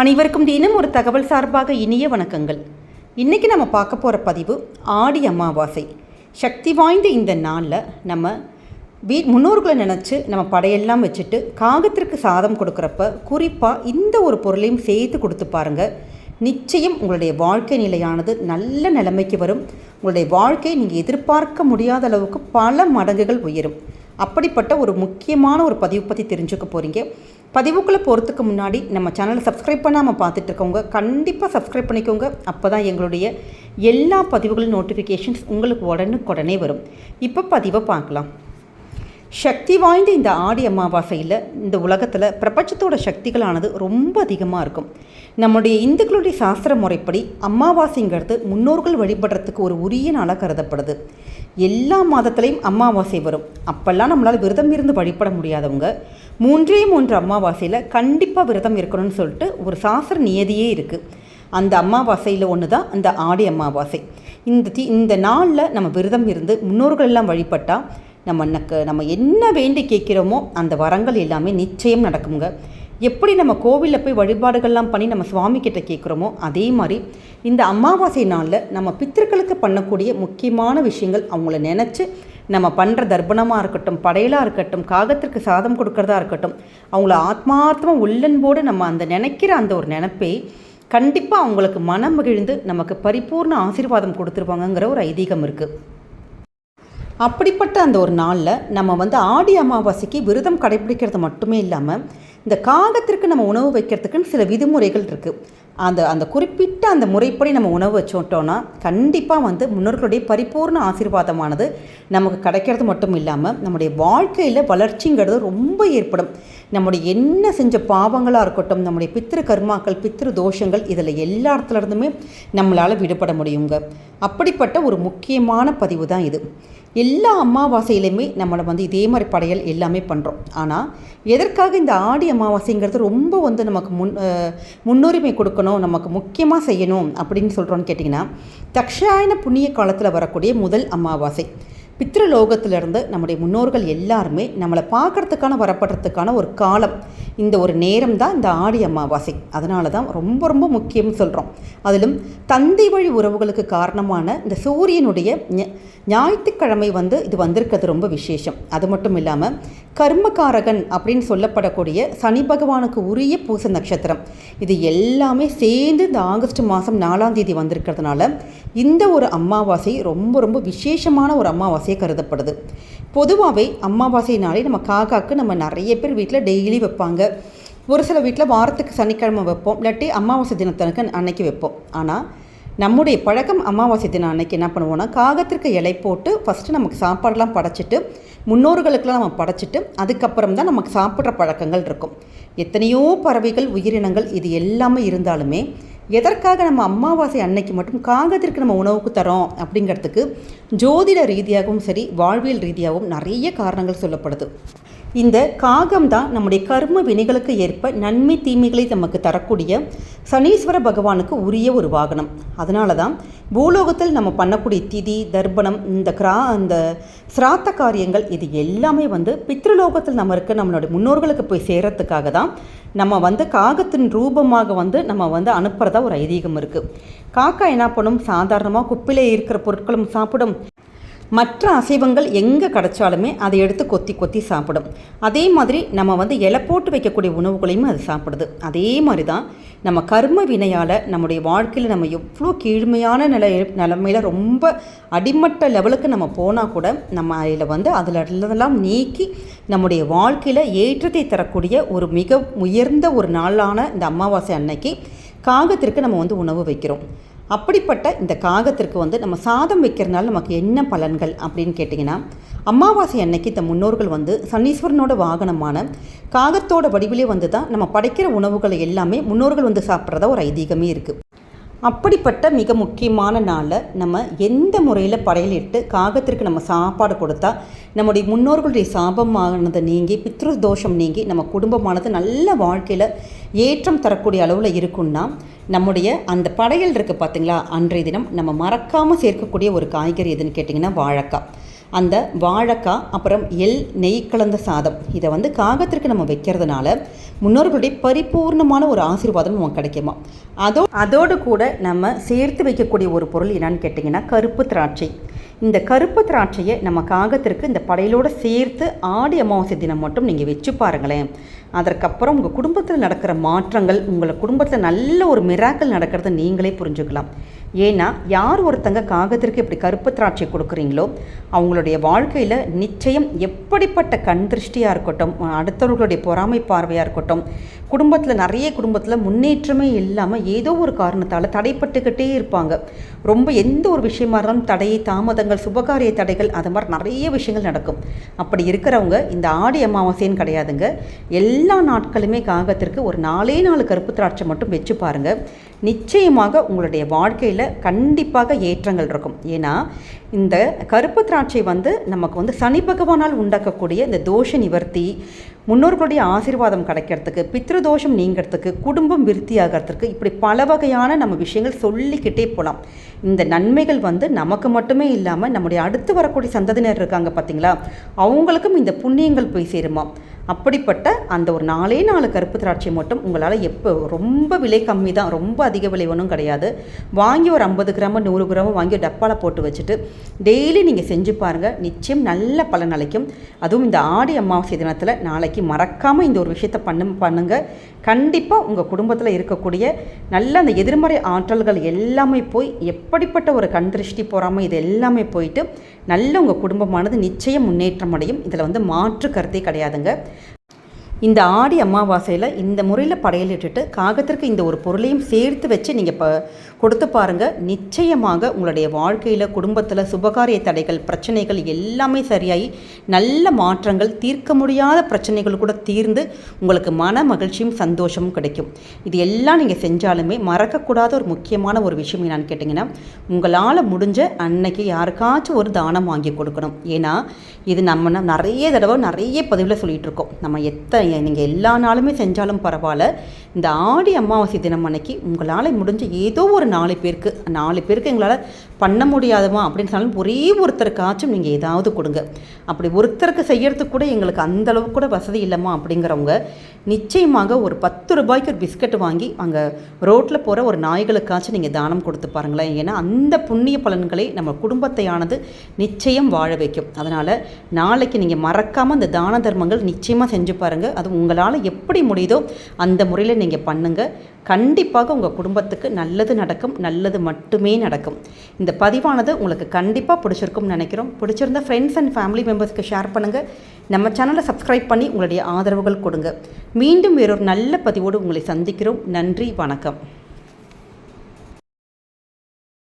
அனைவருக்கும் தினம் ஒரு தகவல் சார்பாக இனிய வணக்கங்கள். இன்றைக்கி நம்ம பார்க்க போகிற பதிவு ஆடி அமாவாசை. சக்தி வாய்ந்த இந்த நாளில் நம்ம வீ முன்னோர்களை நினச்சி நம்ம படையெல்லாம் வச்சுட்டு காகத்திற்கு சாதம் கொடுக்குறப்ப குறிப்பாக இந்த ஒரு பொருளையும் சேர்த்து கொடுத்து பாருங்கள் நிச்சயம் உங்களுடைய வாழ்க்கை நிலையானது நல்ல நிலைமைக்கு வரும். உங்களுடைய வாழ்க்கை நீங்கள் எதிர்பார்க்க முடியாத அளவுக்கு பல மடங்குகள் உயரும். அப்படிப்பட்ட ஒரு முக்கியமான ஒரு பதிவு பற்றி தெரிஞ்சுக்க போகிறீங்க பதிவுக்குள்ளே போகிறதுக்கு முன்னாடி நம்ம சேனலை சப்ஸ்கிரைப் பண்ணாமல் பார்த்துட்டு இருக்கவங்க கண்டிப்பாக சப்ஸ்கிரைப் பண்ணிக்கோங்க. அப்போ தான் எங்களுடைய எல்லா பதிவுகளும் நோட்டிஃபிகேஷன்ஸ் உங்களுக்கு உடனுக்குடனே வரும். இப்போ பதிவை பார்க்கலாம். சக்தி வாய்ந்த இந்த ஆடி அமாவாசையில் இந்த உலகத்தில் பிரபஞ்சத்தோட சக்திகளானது ரொம்ப அதிகமாக இருக்கும். நம்முடைய இந்துக்களுடைய சாஸ்திர முறைப்படி அமாவாசைங்கிறது முன்னோர்கள் வழிபடுறதுக்கு ஒரு உரிய நாளாக கருதப்படுது. எல்லா மாதத்துலேயும் அமாவாசை வரும். அப்போல்லாம் நம்மளால் விரதம் இருந்து வழிபட முடியாதவங்க மூன்றே மூன்று அமாவாசையில் கண்டிப்பாக விரதம் இருக்கணும்னு சொல்லிட்டு ஒரு சாஸ்திர நியதியே இருக்குது அந்த அமாவாசையில் ஒன்று தான் அந்த ஆடி அமாவாசை. இந்த தி இந்த நாளில் நம்ம விரதம் இருந்து முன்னோர்கள் எல்லாம் வழிபட்டால் நம்ம நம்ம என்ன வேண்டி கேட்குறோமோ அந்த வரங்கள் எல்லாமே நிச்சயம் நடக்குங்க எப்படி நம்ம கோவிலில் போய் வழிபாடுகள்லாம் பண்ணி நம்ம சுவாமி கிட்ட கேட்குறோமோ அதே மாதிரி இந்த அமாவாசை நாளில் நம்ம பித்திருக்களுக்கு பண்ணக்கூடிய முக்கியமான விஷயங்கள் அவங்கள நினச்சி நம்ம பண்ணுற தர்ப்பணமாக இருக்கட்டும் படையலாக இருக்கட்டும் காகத்திற்கு சாதம் கொடுக்கறதா இருக்கட்டும் அவங்கள ஆத்மார்த்தமாக உள்ளன்போடு நம்ம அந்த நினைக்கிற அந்த ஒரு நினப்பை கண்டிப்பாக அவங்களுக்கு மனம் மகிழ்ந்து நமக்கு பரிபூர்ண ஆசீர்வாதம் கொடுத்துருவாங்கங்கிற ஒரு ஐதீகம் இருக்குது அப்படிப்பட்ட அந்த ஒரு நாளில் நம்ம வந்து ஆடி அமாவாசைக்கு விரதம் கடைபிடிக்கிறது மட்டுமே இல்லாமல் இந்த காகத்திற்கு நம்ம உணவு வைக்கிறதுக்குன்னு சில விதிமுறைகள் இருக்குது அந்த அந்த குறிப்பிட்ட அந்த முறைப்படி நம்ம உணவு வச்சோட்டோன்னா கண்டிப்பாக வந்து முன்னோர்களுடைய பரிபூர்ண ஆசீர்வாதமானது நமக்கு கிடைக்கிறது மட்டும் இல்லாமல் நம்முடைய வாழ்க்கையில் வளர்ச்சிங்கிறது ரொம்ப ஏற்படும். நம்முடைய என்ன செஞ்ச பாவங்களாக இருக்கட்டும் நம்முடைய பித்திரு கர்மாக்கள் பித்திரு தோஷங்கள் இதில் எல்லா இடத்துல இருந்துமே நம்மளால் விடுபட முடியுங்க. அப்படிப்பட்ட ஒரு முக்கியமான பதிவு தான் இது. எல்லா அமாவாசையிலையுமே நம்மளை வந்து இதே மாதிரி படையல் எல்லாமே பண்ணுறோம் ஆனால் எதற்காக இந்த ஆடி அமாவாசைங்கிறது ரொம்ப வந்து நமக்கு முன் முன்னுரிமை கொடுக்கணும் நமக்கு முக்கியமாக செய்யணும் அப்படின்னு சொல்கிறோன்னு கேட்டிங்கன்னா தக்ஷாயன புண்ணிய காலத்தில் வரக்கூடிய முதல் அமாவாசை. பித்ருலோகத்திலிருந்து நம்முடைய முன்னோர்கள் எல்லாருமே நம்மளை பார்க்குறதுக்கான வரப்படுறதுக்கான ஒரு காலம். இந்த ஒரு நேரம் தான் இந்த ஆடி அமாவாசை. அதனால தான் ரொம்ப ரொம்ப முக்கியம்னு சொல்கிறோம் அதிலும் தந்தை வழி உறவுகளுக்கு காரணமான இந்த சூரியனுடைய ஞாயிற்றுக்கிழமை வந்து இது வந்திருக்கிறது ரொம்ப விசேஷம். அது மட்டும் இல்லாமல் கர்மகாரகன் அப்படின்னு சொல்லப்படக்கூடிய சனி பகவானுக்கு உரிய பூச நட்சத்திரம். இது எல்லாமே சேர்ந்து இந்த ஆகஸ்ட் மாதம் நாலாம் தேதி வந்திருக்கிறதுனால இந்த ஒரு அமாவாசை ரொம்ப ரொம்ப விசேஷமான ஒரு அமாவாசையை கருதப்படுது. பொதுவாகவே அம்மாவாசைனாலே நம்ம காக்காக்கு நம்ம நிறைய பேர் வீட்டில் டெய்லி வைப்பாங்க. ஒரு சில வீட்டில் வாரத்துக்கு சனிக்கிழமை வைப்போம் இல்லாட்டி அமாவாசை தினத்தனுக்கு அன்னைக்கு வைப்போம். ஆனால் நம்முடைய பழக்கம் அமாவாசை தினம் அன்னைக்கு என்ன பண்ணுவோம்னா காகத்திற்கு இலை போட்டு ஃபஸ்ட்டு நமக்கு சாப்பாடெலாம் படைச்சிட்டு முன்னோர்களுக்கெல்லாம் நம்ம படைச்சிட்டு அதுக்கப்புறம் தான் நமக்கு சாப்பிட்ற பழக்கங்கள் இருக்கும். எத்தனையோ பறவைகள் உயிரினங்கள் இது எல்லாமே இருந்தாலுமே எதற்காக நம்ம அமாவாசை அன்னைக்கு மட்டும் காகத்திற்கு நம்ம உணவுக்கு தரோம் அப்படிங்கிறதுக்கு ஜோதிட ரீதியாகவும் சரி வாழ்வியல் ரீதியாகவும் நிறைய காரணங்கள் சொல்லப்படுது. இந்த காகம் தான் நம்முடைய கர்ம வினைகளுக்கு ஏற்ப நன்மை தீமைகளை நமக்கு தரக்கூடிய சனீஸ்வர பகவானுக்கு உரிய ஒரு வாகனம். அதனால தான் பூலோகத்தில் நம்ம பண்ணக்கூடிய திதி தர்ப்பணம் இந்த கிரா இந்த சிராத்த காரியங்கள் இது எல்லாமே வந்து பித்ருலோகத்தில் நம்ம இருக்க நம்மளுடைய முன்னோர்களுக்கு போய் சேரத்துக்காக தான் நம்ம வந்து காகத்தின் ரூபமாக வந்து நம்ம வந்து அனுப்புகிறதா ஒரு ஐதீகம் இருக்குது காக்கா என்ன பண்ணும்? சாதாரணமாக குப்பிலே இருக்கிற பொருட்களும் சாப்பிடும். மற்ற அசைவங்கள் எங்கே கிடச்சாலுமே அதை எடுத்து கொத்தி கொத்தி சாப்பிடும். அதே மாதிரி நம்ம வந்து இலை போட்டு வைக்கக்கூடிய உணவுகளையும் அது சாப்பிடுது. அதே மாதிரி தான் நம்ம கர்ம வினையால் நம்முடைய வாழ்க்கையில் நம்ம எவ்வளோ கீழ்மையான நிலை நிலமையில் ரொம்ப அடிமட்ட லெவலுக்கு நம்ம போனால் கூட நம்ம அதில் வந்து அதில் இருந்ததெல்லாம் நீக்கி நம்முடைய வாழ்க்கையில் ஏற்றத்தை தரக்கூடிய ஒரு மிக உயர்ந்த ஒரு நாளான இந்த அமாவாசை அன்னைக்கு காகத்திற்கு நம்ம வந்து உணவு வைக்கிறோம். அப்படிப்பட்ட இந்த காகத்திற்கு வந்து நம்ம சாதம் வைக்கிறதுனால நமக்கு என்ன பலன்கள் அப்படின்னு கேட்டிங்கன்னா அமாவாசை அன்னைக்கு இந்த முன்னோர்கள் வந்து சனீஸ்வரனோட வாகனமான காகத்தோட வடிவிலே வந்து தான் நம்ம படைக்கிற உணவுகளை எல்லாமே முன்னோர்கள் வந்து சாப்பிட்றதா ஒரு ஐதீகமே இருக்குது அப்படிப்பட்ட மிக முக்கியமான நாளில் நம்ம எந்த முறையில் படையலிட்டு காகத்திற்கு நம்ம சாப்பாடு கொடுத்தா நம்முடைய முன்னோர்களுடைய சாபமானதை நீங்கி பித்ரு தோஷம் நீங்கி நம்ம குடும்பமானது நல்ல வாழ்க்கையில் ஏற்றம் தரக்கூடிய அளவில் இருக்குன்னா நம்முடைய அந்த படையல் இருக்குது பார்த்திங்களா அன்றைய தினம் நம்ம மறக்காமல் சேர்க்கக்கூடிய ஒரு காய்கறி எதுன்னு கேட்டிங்கன்னா வாழைக்காய் அந்த வாழைக்காய் அப்புறம் எள் நெய் கலந்த சாதம். இதை வந்து காகத்திற்கு நம்ம வைக்கிறதுனால முன்னோர்களுடைய பரிபூர்ணமான ஒரு ஆசீர்வாதம் நமக்கு கிடைக்குமா அதோ அதோடு கூட நம்ம சேர்த்து வைக்கக்கூடிய ஒரு பொருள் என்னன்னு கேட்டிங்கன்னா கருப்பு திராட்சை. இந்த கருப்பு திராட்சையை நம்ம காகத்திற்கு இந்த படையலோடு சேர்த்து ஆடி அமாவாசை தினம் மட்டும் நீங்கள் வச்சு பாருங்களேன். அதற்கப்புறம் உங்கள் குடும்பத்தில் நடக்கிற மாற்றங்கள் உங்களை குடும்பத்தில் நல்ல ஒரு மிராக்கள் நடக்கிறத நீங்களே புரிஞ்சுக்கலாம். ஏன்னா யார் ஒருத்தங்க காகத்திற்கு இப்படி கருப்பு திராட்சை கொடுக்குறீங்களோ அவங்களுடைய வாழ்க்கையில் நிச்சயம் எப்படிப்பட்ட கண் திருஷ்டியாக இருக்கட்டும் அடுத்தவர்களுடைய பொறாமை பார்வையாக இருக்கட்டும் குடும்பத்தில் நிறைய குடும்பத்தில் முன்னேற்றமே இல்லாமல் ஏதோ ஒரு காரணத்தால் தடைப்பட்டுக்கிட்டே இருப்பாங்க. ரொம்ப எந்த ஒரு விஷயமா இருந்தாலும் தடை தாமதங்கள் சுபகாரிய தடைகள் அது மாதிரி நிறைய விஷயங்கள் நடக்கும். அப்படி இருக்கிறவங்க இந்த ஆடி அமாவாசைன்னு கிடையாதுங்க. எல்லா நாட்களுமே காகத்திற்கு ஒரு நாலே நாலு கருப்பு திராட்சை மட்டும் வச்சு பாருங்கள் நிச்சயமாக உங்களுடைய வாழ்க்கையில் கண்டிப்பாக ஏற்றங்கள் இருக்கும். ஏன்னா இந்த கருப்பு திராட்சை வந்து நமக்கு வந்து சனி பகவானால் உண்டாக்கக்கூடிய இந்த தோஷ நிவர்த்தி முன்னோர்களுடைய ஆசீர்வாதம் கிடைக்கிறதுக்கு பித்ருதோஷம் நீங்கிறதுக்கு குடும்பம் விருத்தியாகிறதுக்கு இப்படி பல வகையான நம்ம விஷயங்கள் சொல்லிக்கிட்டே போகலாம் இந்த நன்மைகள் வந்து நமக்கு மட்டுமே இல்லாமல் நம்முடைய அடுத்து வரக்கூடிய சந்ததியினர் இருக்காங்க பார்த்தீங்களா அவங்களுக்கும் இந்த புண்ணியங்கள் போய் சேருமா அப்படிப்பட்ட அந்த ஒரு நாலே நாலு கருப்பு திராட்சை மட்டும் உங்களால் எப்போ ரொம்ப விலை கம்மி தான் ரொம்ப அதிக விலை ஒன்றும் கிடையாது. வாங்கி ஒரு ஐம்பது கிராம நூறு கிராம வாங்கி டப்பாவில் போட்டு வச்சுட்டு டெய்லி நீங்கள் செஞ்சு பாருங்கள் நிச்சயம் நல்ல பலன் அளிக்கும். அதுவும் இந்த ஆடி அமாவாசை தினத்தில் நாளைக்கு மறக்காமல் இந்த ஒரு விஷயத்தை பண்ணு பண்ணுங்கள் கண்டிப்பாக உங்கள் குடும்பத்தில் இருக்கக்கூடிய நல்ல அந்த எதிர்மறை ஆற்றல்கள் எல்லாமே போய் எப்படிப்பட்ட ஒரு கண் திருஷ்டி போகாமல் இது எல்லாமே போயிட்டு நல்ல உங்கள் குடும்பமானது நிச்சயம் முன்னேற்றம் அடையும். இதில் வந்து மாற்று கருத்தே கிடையாதுங்க. இந்த ஆடி அமாவாசையில் இந்த முறையில் படையலிட்டுட்டு காகத்திற்கு இந்த ஒரு பொருளையும் சேர்த்து வச்சு நீங்கள் இப்போ கொடுத்து பாருங்கள் நிச்சயமாக உங்களுடைய வாழ்க்கையில் குடும்பத்தில் சுபகாரிய தடைகள் பிரச்சனைகள் எல்லாமே சரியாகி நல்ல மாற்றங்கள் தீர்க்க முடியாத பிரச்சனைகள் கூட தீர்ந்து உங்களுக்கு மன மகிழ்ச்சியும் சந்தோஷமும் கிடைக்கும். இது எல்லாம் நீங்கள் செஞ்சாலுமே மறக்கக்கூடாத ஒரு முக்கியமான ஒரு விஷயம் என்னன்னு கேட்டிங்கன்னா உங்களால் முடிஞ்ச அன்னைக்கு யாருக்காச்சும் ஒரு தானம் வாங்கி கொடுக்கணும். ஏன்னா இது நம்ம நிறைய தடவை நிறைய பதிவில் சொல்லிகிட்டு இருக்கோம். நம்ம எத்தனை நீங்கள் எல்லா நாளுமே செஞ்சாலும் பரவாயில்ல. இந்த ஆடி அமாவாசை தினம் அன்னைக்கு உங்களால் முடிஞ்ச ஏதோ ஒரு நாலு பேருக்கு. நாலு பேருக்கு எங்களால் பண்ண முடியாதமா அப்படின்னு சொன்னாலும் ஒரே ஒருத்தருக்காச்சும் நீங்கள் ஏதாவது கொடுங்க. அப்படி ஒருத்தருக்கு செய்யறதுக்கு கூட எங்களுக்கு அந்தளவுக்கு கூட வசதி இல்லைம்மா அப்படிங்கிறவங்க நிச்சயமாக ஒரு பத்து ரூபாய்க்கு ஒரு பிஸ்கட் வாங்கி அங்கே ரோட்டில் போகிற ஒரு நாய்களுக்காச்சும் நீங்கள் தானம் கொடுத்து பாருங்களேன். ஏன்னா அந்த புண்ணிய பலன்களை நம்ம குடும்பத்தையானது நிச்சயம் வாழ வைக்கும். அதனால் நாளைக்கு நீங்கள் மறக்காமல் அந்த தான தர்மங்கள் நிச்சயமாக செஞ்சு பாருங்கள் அது உங்களால் எப்படி முடியுதோ அந்த முறையில் நீங்கள் பண்ணுங்கள் கண்டிப்பாக உங்கள் குடும்பத்துக்கு நல்லது நடக்கும் நல்லது மட்டுமே நடக்கும். இந்த பதிவானது உங்களுக்கு கண்டிப்பாக பிடிச்சிருக்கும்னு நினைக்கிறோம். பிடிச்சிருந்த ஃப்ரெண்ட்ஸ் அண்ட் ஃபேமிலி மெம்பர்ஸ்க்கு ஷேர் பண்ணுங்கள் நம்ம சேனலை சப்ஸ்கிரைப் பண்ணி உங்களுடைய ஆதரவுகள் கொடுங்க. மீண்டும் வேறொரு நல்ல பதிவோடு உங்களை சந்திக்கிறோம். நன்றி வணக்கம்.